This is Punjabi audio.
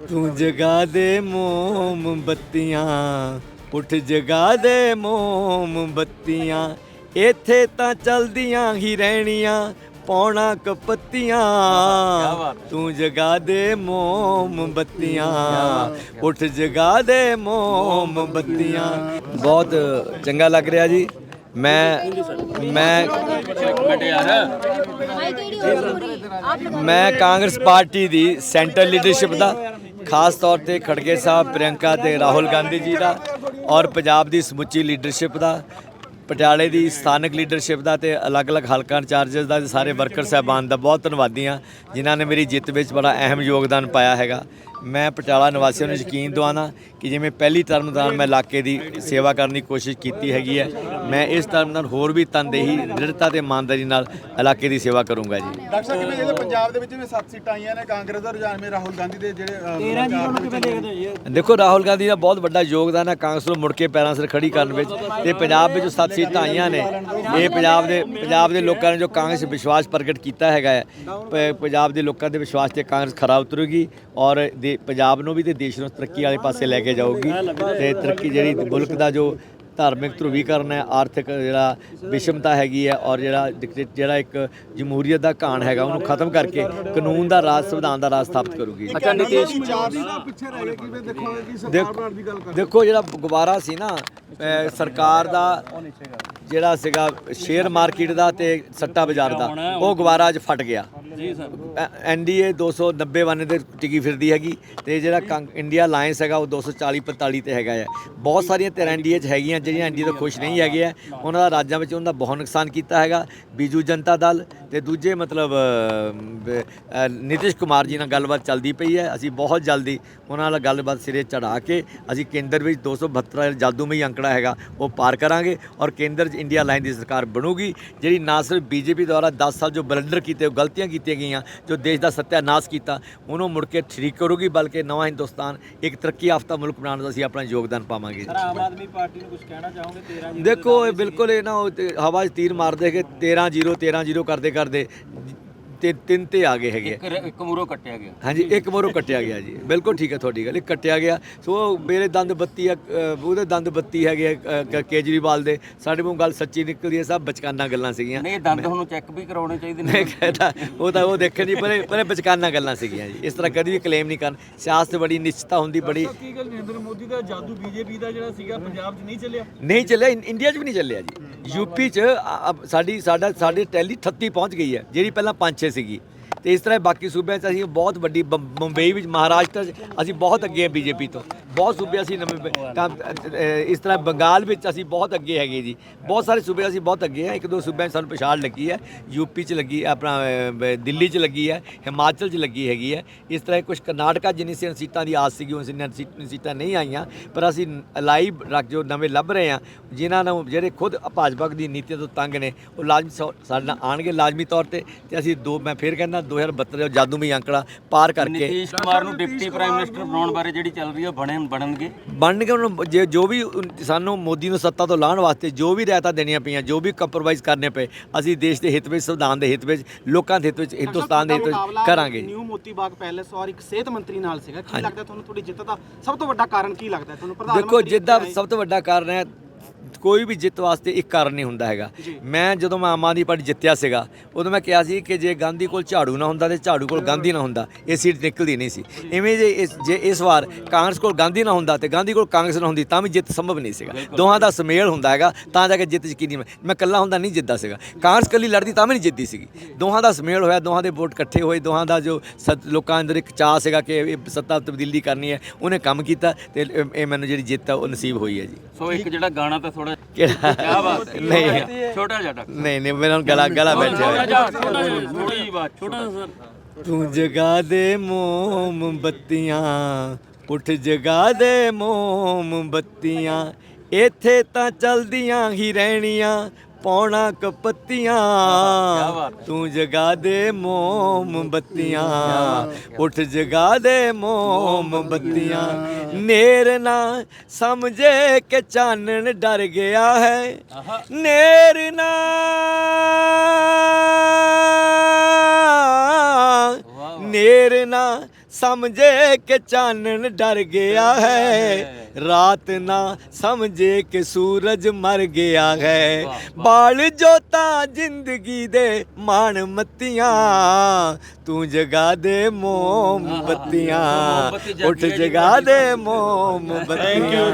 ਤੂੰ ਜਗਾ ਦੇ ਮੋਮਬੱਤੀਆਂ ਉੱਠ ਜਗਾ ਦੇ ਮੋਮਬੱਤੀਆਂ ਇੱਥੇ ਤਾਂ ਚਲਦੀਆਂ ਹੀ ਰਹਿਣੀਆਂ ਪੌਣਾ ਕਪੱਤੀਆਂ ਤੂੰ ਜਗਾ ਦੇ ਮੋਮਬੱਤੀਆਂ ਉੱਠ ਜਗਾ ਦੇ ਮੋਮਬੱਤੀਆਂ ਬਹੁਤ ਚੰਗਾ ਲੱਗ ਰਿਹਾ ਜੀ। ਮੈਂ ਮੈਂ ਮੈਂ ਕਾਂਗਰਸ ਪਾਰਟੀ ਦੀ ਸੈਂਟਰ ਲੀਡਰਸ਼ਿਪ ਦਾ ਖਾਸ ਤੌਰ ਤੇ ਖੜਗੇ ਸਾਹਿਬ, ਪ੍ਰਿਯੰਕਾ ਤੇ ਰਾਹੁਲ ਗਾਂਧੀ ਜੀ ਦਾ ਔਰ ਪੰਜਾਬ ਦੀ ਸਮੁੱਚੀ ਲੀਡਰਸ਼ਿਪ ਦਾ, ਪਟਿਆਲੇ ਦੀ ਸਥਾਨਕ ਲੀਡਰਸ਼ਿਪ ਦਾ ਤੇ ਅਲੱਗ-ਅਲੱਗ ਹਲਕਾ ਇੰਚਾਰਜਸ ਦਾ ਸਾਰੇ ਵਰਕਰ ਸਹਿਬਾਨ ਦਾ ਬਹੁਤ ਧੰਨਵਾਦੀ ਹਾਂ, ਜਿਨ੍ਹਾਂ ਨੇ ਮੇਰੀ ਜਿੱਤ ਵਿੱਚ ਬੜਾ ਅਹਿਮ ਯੋਗਦਾਨ ਪਾਇਆ ਹੈਗਾ। ਮੈਂ ਪਟਿਆਲਾ ਨਿਵਾਸੀਆਂ ਨੂੰ ਯਕੀਨ ਦਿਵਾਉਣਾ ਕਿ ਜਿਵੇਂ ਪਹਿਲੀ ਟਰਮ ਦੌਰਾਨ ਮੈਂ ਇਲਾਕੇ ਦੀ ਸੇਵਾ ਕਰਨ ਦੀ ਕੋਸ਼ਿਸ਼ ਕੀਤੀ ਹੈਗੀ ਹੈ ਮੈਂ ਇਸ ਟਰਮ ਨਾਲ ਹੋਰ ਵੀ ਤਨਦੇਹੀ ਦ੍ਰਿੜਤਾ ਤੇ ਇਮਾਨਦਾਰੀ ਨਾਲ ਇਲਾਕੇ ਦੀ ਸੇਵਾ ਕਰੂੰਗਾ ਜੀ। ਡਾਕਟਰ ਸਾਹਿਬ ਜਿਵੇਂ ਜਿਹੜੇ ਪੰਜਾਬ ਦੇ ਵਿੱਚ ਵੀ ਸੱਤ ਸੀਟਾਂ ਆਈਆਂ ਨੇ ਕਾਂਗਰਸ ਦਾ ਰੁਝਾਨ ਮੇ ਰਾਹੁਲ ਗਾਂਧੀ ਦੇ ਜਿਹੜੇ 13 ਜੀ ਉਹਨੂੰ ਕਿਵੇਂ ਦੇਖਦੇ ਹੋ ਜੀ? ਦੇਖੋ ਰਾਹੁਲ ਗਾਂਧੀ ਦਾ ਬਹੁਤ ਵੱਡਾ ਯੋਗਦਾਨ ਹੈ ਕਾਂਗਰਸ ਨੂੰ ਮੁੜ ਕੇ ਪੈਰਾਂ ਸਿਰ ਖੜੀ ਕਰਨ ਵਿੱਚ ਤੇ ਪੰਜਾਬ ਵਿੱਚ ਜੋ ਸੱਤ ਸੀਟਾਂ ਆਈਆਂ ਨੇ ਇਹ ਪੰਜਾਬ ਦੇ ਪੰਜਾਬ ਦੇ ਲੋਕਾਂ ਨੇ ਜੋ ਕਾਂਗਰਸ ਵਿਸ਼ਵਾਸ ਪ੍ਰਗਟ ਕੀਤਾ ਹੈਗਾ ਹੈ ਪ- ਪੰਜਾਬ ਦੇ ਲੋਕਾਂ ਦੇ ਵਿਸ਼ਵਾਸ ਤੇ ਕਾਂਗਰਸ ਖਰਾ ਉਤਰੂਗੀ ਔਰ ਦੇ ਪੰਜਾਬ ਨੂੰ ਵੀ ਤੇ ਦੇਸ਼ ਨੂੰ ਤਰੱਕੀ ਵਾਲੇ ਪਾਸੇ ਲੈ ਕੇ ਜਾਊਗੀ ਤੇ ਤਰੱਕੀ ਜਿਹੜੀ ਮੁਲਕ ਦਾ ਜੋ ਧਾਰਮਿਕ ਧਰੁਵੀਕਰਨ ਹੈ ਆਰਥਿਕ ਜਿਹੜਾ ਵਿਸ਼ਮਤਾ ਹੈਗੀ ਹੈ ਔਰ ਜਿਹੜਾ ਜਿਹੜਾ ਇੱਕ ਜਮਹੂਰੀਅਤ ਦਾ ਘਾਣ ਹੈਗਾ ਉਹਨੂੰ ਖਤਮ ਕਰਕੇ ਕਾਨੂੰਨ ਦਾ ਰਾਜ ਸੰਵਿਧਾਨ ਦਾ ਰਾਜ ਸਥਾਪਿਤ ਕਰੂਗੀ। ਅੱਛਾ ਨਿਤੇਸ਼ ਦੇਖੋ ਬਣਾਉਣ ਦੀ ਗੱਲ ਕਰ। ਦੇਖੋ ਜਿਹੜਾ ਗੁਬਾਰਾ ਸੀ ਨਾ ਸਰਕਾਰ ਦਾ ਜਿਹੜਾ ਸੀਗਾ ਸ਼ੇਅਰ ਮਾਰਕੀਟ ਦਾ ਤੇ ਸੱਟਾ ਬਾਜ਼ਾਰ ਦਾ ਉਹ ਗੁਬਾਰਾ ਅੱਜ ਫਟ ਗਿਆ। ਜੀ ਸਰ। ਐਨਡੀਏ 290 ਵਨ 'ਤੇ ਟਿਕੀ ਫਿਰਦੀ ਹੈਗੀ ਤੇ ਜਿਹੜਾ ਕੰਗ- ਇੰਡੀਆ ਅਲਾਈਅੰਸ ਹੈਗਾ ਉਹ 240 45 ਤੇ ਹੈਗਾ ਹੈ ਬਹੁਤ ਸਾਰੀਆਂ ਧਿਰਾਂ ਐਨਡੀਏ 'ਚ ਹੈਗੀਆਂ ਜਿਹੜੀਆਂ ਐਨਡੀਏ ਤੋਂ ਖੁਸ਼ ਨਹੀਂ ਹੈਗੇ ਆ। ਉਹਨਾਂ ਦਾ ਰਾਜਾਂ ਵਿੱਚ ਉਹਨਾਂ ਦਾ ਬਹੁਤ ਨੁਕਸਾਨ ਕੀਤਾ ਹੈਗਾ। ਬੀਜੂ ਜਨਤਾ ਦਲ ਤੇ ਦੂਜੇ ਮਤਲਬ ਅਹ, ਨਿਤਿਸ਼ ਕੁਮਾਰ ਜੀ ਨਾਲ ਗੱਲਬਾਤ ਚੱਲਦੀ ਪਈ ਹੈ। ਅਸੀਂ ਬਹੁਤ ਜਲਦੀ ਉਹਨਾਂ ਨਾਲ ਗੱਲਬਾਤ ਸਿਰੇ ਚੜਾ ਕੇ ਅਸੀਂ ਕੇਂਦਰ ਵਿੱਚ 272 ਜਾਦੂਮਈ ਅੰਕੜਾ ਹੈਗਾ ਉਹ ਪਾਰ ਕਰਾਂਗੇ ਔਰ ਕੇਂਦਰ 'ਚ ਇੰਡੀਆ ਲਾਈਨ ਦੀ ਸਰਕਾਰ ਬਣੂਗੀ। ਜਿਹੜੀ ਨਾ ਸਿਰਫ ਬੀਜੇਪੀ ਦੁਆਰਾ 10 ਸਾਲ ਜੋ ਬਲੰਡਰ ਕੀਤੇ ਉਹ ਗਲਤੀਆਂ ਕੀਤੀਆਂ ਗਈਆਂ ਜੋ ਦੇਸ਼ ਦਾ ਸੱਤਿਆਨਾਸ਼ ਕੀਤਾ। ਉਹਨੂੰ ਮੁੜ ਕੇ ਠੀਕ ਕਰੂਗੀ ਬਲਕਿ ਨਵਾਂ ਹਿੰਦੁਸਤਾਨ ਇੱਕ ਤਰੱਕੀ ਯਾਫਤਾ ਮੁਲਕ ਬਣਾਉਣ ਦਾ ਅਸੀਂ ਆਪਣਾ ਯੋਗਦਾਨ ਪਾਵਾਂਗੇ। ਆਮ ਆਦਮੀ ਪਾਰਟੀ ਨੂੰ ਕੁਝ ਕਹਿਣਾ ਚਾਹੋਗੇ? 13 ਜੀ ਦੇਖੋ ਇਹ ਬਿਲਕੁਲ ਇਹ ਨਾ ਹਵਾ 'ਚ ਤੀਰ ਮਾਰਦੇ ਕਿ 13 0 13 0 ਕਰਦੇ ਕਰਦੇ ਤੇ ਤਿੰਨ ਤੇ ਆ ਗਏ ਹੈਗੇ। ਇੱਕ ਮੂਰੋ ਕੱਟਿਆ ਗਿਆ। ਹਾਂਜੀ ਇੱਕ ਮੋਰੋਂ ਕੱਟਿਆ ਗਿਆ ਜੀ। ਬਿਲਕੁਲ ਠੀਕ ਹੈ ਤੁਹਾਡੀ ਗੱਲ ਇਹ ਕੱਟਿਆ ਗਿਆ। ਸੋ ਮੇਰੇ ਦੰਦ ਬੱਤੀ ਆ ਅ, ਉਹਦੇ ਦੰਦ ਬੱਤੀ ਹੈਗੇ ਆ, ਅ, ਕ- ਕੇਜਰੀਵਾਲ ਦੇ। ਸਾਡੇ ਮੂੰਹ ਗੱਲ ਸੱਚੀ ਨਿਕਲਦੀ ਹੈ ਸਭ ਬਚਕਾਨਾ ਗੱਲਾਂ ਸੀਗੀਆਂ। ਨਹੀਂ ਇਹ ਦੰਦ ਤੁਹਾਨੂੰ ਚੈੱਕ ਵੀ ਕਰਾਉਣੇ ਚਾਹੀਦੇ ਨੇ। ਮੈਂ ਕਹਿੰਦਾ ਉਹ ਤਾਂ ਉਹ ਦੇਖਣ ਦੀ ਪਰ ਪਰ ਬਚਕਾਨਾ ਗੱਲਾਂ ਸੀਗੀਆਂ ਜੀ। ਇਸ ਤਰ੍ਹਾਂ ਕਦੀ ਵੀ ਕਲੇਮ ਨਹੀਂ ਕਰਨ। ਸਿਆਸਤ ਬੜੀ ਨਿਸ਼ਚਿਤਤਾ ਹੁੰਦੀ ਬੜੀ ਕੀ ਗੱਲ ਨਰਿੰਦਰ ਮੋਦੀ ਦਾ ਜਾਦੂ ਬੀਜੇਪੀ ਦਾ ਜਿਹੜਾ ਸੀਗਾ ਪੰਜਾਬ 'ਚ ਨਹੀਂ ਚੱਲਿਆ? ਨਹੀਂ ਚੱਲਿਆ ਇੰ- ਇੰਡੀਆ 'ਚ ਵੀ ਨਹੀਂ ਚੱਲਿਆ ਜੀ। ਯੂਪੀ 'ਚ ਆ- ਆ- ਸਾਡੀ ਸਾਡਾ ਸਾਡੇ ਟੈਲੀ 38 ਪਹੁੰਚ ਗਈ ਹੈ। ਜਿਹੜੀ ਪਹਿਲਾਂ 5-6 ਸੀਗੀ। ਤੇ ਇਸ ਤਰ੍ਹਾਂ ਬਾਕੀ ਸੂਬਿਆਂ 'ਚ ਅਸੀਂ ਬਹੁਤ ਵੱਡੀ ਬੰਬ- ਬੰਬਈ ਵਿੱਚ, ਮਹਾਰਾਸ਼ਟਰ 'ਚ ਅਸੀਂ ਬਹੁਤ ਅੱਗੇ ਹਾਂ ਬੀਜੇਪੀ ਤੋਂ। ਬਹੁਤ ਸੂਬੇ ਅਸੀਂ ਨਵੇਂ ਤਾਂ ਇਸ ਤਰ੍ਹਾਂ ਬੰਗਾਲ ਵਿੱਚ ਅਸੀਂ ਬਹੁਤ ਅੱਗੇ ਹੈਗੇ ਜੀ। ਬਹੁਤ ਸਾਰੇ ਸੂਬੇ ਅਸੀਂ ਬਹੁਤ ਅੱਗੇ ਹਾਂ ਇੱਕ ਦੋ ਸੂਬਿਆਂ 'ਚ ਸਾਨੂੰ ਪਛਾਣ ਲੱਗੀ ਹੈ। ਯੂਪੀ 'ਚ ਲੱਗੀ, ਆਪਣਾ ਦਿੱਲੀ 'ਚ ਲੱਗੀ ਹੈ, ਹਿਮਾਚਲ 'ਚ ਲੱਗੀ ਹੈਗੀ ਹੈ। ਇਸ ਤਰ੍ਹਾਂ ਕੁਝ ਕਰਨਾਟਕਾ ਜਿੰਨੀ ਸੀ ਸੀਟਾਂ ਦੀ ਆਸ ਸੀਗੀ ਉਸ ਸੀਟਾਂ ਨਹੀਂ ਆਈਆਂ। ਪਰ ਅਸੀਂ ਲਾਈਵ ਰੱਖ ਜੋ ਨਵੇਂ ਲੱਭ ਰਹੇ ਹਾਂ, ਜਿਨ੍ਹਾਂ ਨੂੰ, ਜਿਹੜੇ ਖੁਦ ਭਾਜਪਾ ਦੀ ਨੀਤੀਆਂ ਤੋਂ ਤੰਗ ਨੇ, ਉਹ ਲਾਜ਼ਮੀ ਸੌ- ਸਾਡੇ ਨਾਲ ਆਣਗੇ ਲਾਜ਼ਮੀ ਤੌਰ ਤੇ। ਤੇ ਅਸੀਂ ਦੋ, ਮੈਂ ਫੇਰ ਕਹਿੰਦਾ 2072 ਦਾ ਜਾਦੂਮਈ ਅੰਕੜਾ ਪਾਰ ਕਰਕੇ ਨਿਤੀਸ਼ ਕੁਮਾਰ ਨੂੰ ਡਿਪਟੀ ਪ੍ਰਾਈਮ ਮਿਨਿਸਟਰ ਬਣਾਉਣ ਬਾਰੇ ਜਿਹੜੀ ਚੱਲ ਰਹੀ ਹੈ ਬਣੇ ਬਣਨਗੇ ਬਣਨਗੇ ਉਹਨੂੰ ਜੇ ਜੋ ਵੀ ਸਾਨੂੰ ਮੋਦੀ ਨੂੰ ਸੱਤਾ ਤੋਂ ਲਾਹਣ ਵਾਸਤੇ ਜੋ ਵੀ ਰਿਆਇਤਾਂ ਦੇਣੀਆਂ ਪਈਆਂ ਜੋ ਵੀ ਕੰਪਰੋਮਾਈਜ਼ ਕਰਨੇ ਪਏ ਅਸੀਂ ਦੇਸ਼ ਦੇ ਹਿੱਤ ਵਿੱਚ ਸੰਵਿਧਾਨ ਦੇ ਹਿੱਤ ਵਿੱਚ ਲੋਕਾਂ ਦੇ ਹਿੱਤ ਵਿੱਚ ਹਿੰਦੁਸਤਾਨ ਦੇ ਹਿੱਤ ਵਿੱਚ ਕਰਾਂਗੇ। ਨਿਊ ਮੋਤੀ ਬਾਗ ਪੈਲੇਸ ਔਰ ਇੱਕ ਸਿਹਤ ਮੰਤਰੀ ਨਾਲ ਸੀਗਾ ਕੀ ਲੱਗਦਾ ਤੁਹਾਨੂੰ ਤੁਹਾਡੀ ਜਿੱਤ ਦਾ ਸਭ ਤੋਂ ਵੱਡਾ ਕਾਰਨ ਕੀ ਲੱਗਦਾ ਤੁਹਾਨੂੰ ਪ੍ਰਧਾਨ ਦੇਖੋ ਮੰਤਰੀ ਜਿੱਦਾਂ। ਸਭ ਤੋਂ ਵੱਡਾ ਕਾਰਨ ਹੈ ਕੋਈ ਵੀ ਜਿੱਤ ਵਾਸਤੇ ਇੱਕ ਕਾਰਨ ਨਹੀਂ ਹੁੰਦਾ ਹੈਗਾ। ਮੈਂ ਜਦੋਂ ਮੈਂ ਆਮ ਆਦਮੀ ਪਾਰਟੀ ਜਿੱਤਿਆ ਸੀਗਾ ਉਦੋਂ ਮੈਂ ਕਿਹਾ ਸੀ ਕਿ ਜੇ ਗਾਂਧੀ ਕੋਲ ਝਾੜੂ ਨਾ ਹੁੰਦਾ ਤੇ ਝਾੜੂ ਕੋਲ ਗਾਂਧੀ ਨਾ ਹੁੰਦਾ ਇਹ ਸੀਟ ਨਿਕਲਦੀ ਨਹੀਂ ਸੀ। ਇਵੇਂ ਜੇ ਇਸ ਜੇ ਇਸ ਵਾਰ ਕਾਂਗਰਸ ਕੋਲ ਗਾਂਧੀ ਨਾ ਹੁੰਦਾ ਤੇ ਗਾਂਧੀ ਕੋਲ ਕਾਂਗਰਸ ਨਾ ਹੁੰਦੀ ਤਾਂ ਵੀ ਜਿੱਤ ਸੰਭਵ ਨਹੀਂ ਸੀਗਾ। ਦੋਹਾਂ ਦਾ ਸੁਮੇਲ ਹੁੰਦਾ ਹੈਗਾ ਤਾਂ ਜਾ ਕੇ ਜਿੱਤ ਯਕੀਨੀ ਮੈਂ ਇਕੱਲਾ ਹੁੰਦਾ ਨਹੀਂ ਜਿੱਤਦਾ ਸੀਗਾ। ਕਾਂਗਰਸ ਇਕੱਲੀ ਲੜਦੀ ਤਾਂ ਵੀ ਨਹੀਂ ਜਿੱਤਦੀ ਸੀਗੀ। ਦੋਹਾਂ ਦਾ ਸੁਮੇਲ ਹੋਇਆ ਦੋਹਾਂ ਦੇ ਵੋਟ ਇਕੱਠੇ ਹੋਏ ਦੋਹਾਂ ਦਾ ਜੋ ਲੋਕਾਂ ਅੰਦਰ ਇੱਕ ਚਾਹ ਸੀਗਾ ਕਿ ਇਹ ਸੱਤਾ ਤਬਦੀਲੀ ਕਰਨੀ ਹੈ ਉਹਨੇ ਕੰਮ ਕੀਤਾ ਤੇ ਇਹ ਮੈਨੂੰ ਜਿਹੜੀ ਜਿੱਤ ਹੈ ਉਹ ਨਸੀਬ ਹੋਈ ਹੈ ਜੀ। ਸੋ ਇੱਕ ਜਿਹੜਾ ਗਾਣਾ ਤਾਂ ਥੋੜਾ ਕਿਹੜਾ ਕਿਆ ਬਾਤ ਹੈ। ਨਹੀਂ। ਛੋਟਾ ਜਿਹਾ ਡਾਕਟਰ। ਨਹੀਂ ਨਹੀਂ ਮੇਰਾ ਹੁਣ ਗਲਾ ਗਲਾ ਬੈਠਿਆ ਹੋਇਆ। ਜਿਹਾ ਛੋਟਾ ਜਿਹਾ। ਥੋੜੀ ਜਿਹੀ ਬਾਤ ਛੋਟਾ ਸਰ। ਤੂੰ ਜਗਾ ਦੇ ਮੋਮਬੱਤੀਆਂ ਉੱਠ ਜਗਾ ਦੇ ਮੋਮਬੱਤੀਆਂ। ਇੱਥੇ ਤਾਂ ਚਲਦੀਆਂ ਹੀ ਰਹਿਣੀਆਂ। ਪੌਣਾ ਕਪੱਤੀਆਂ ਤੂੰ ਜਗਾ ਦੇ ਮੋਮਬੱਤੀਆਂ ਉੱਠ ਜਗਾ ਦੇ ਮੋਮਬੱਤੀਆਂ ਨੇਰ ਨਾ ਸਮਝੇ ਕਿ ਚਾਨਣ ਡਰ ਗਿਆ ਹੈ। ਨੇਰ ਨਾ ਨੇਰ ਨਾ ਸਮਝੇ ਕਿ ਚਾਨਣ ਡਰ ਗਿਆ ਹੈ। ਰਾਤ ਨਾ ਸਮਝੇ ਕਿ ਸੂਰਜ ਮਰ ਗਿਆ ਹੈ। ਬਾਲ ਜੋਤਾ ਜ਼ਿੰਦਗੀ ਦੇ ਮਾਣ ਮੱਤੀਆਂ ਤੂੰ ਜਗਾ ਦੇ ਮੋਮਬੱਤੀਆਂ। ਉੱਠ ਜਗਾ ਦੇ ਮੋਮਬੱਤੀਆਂ।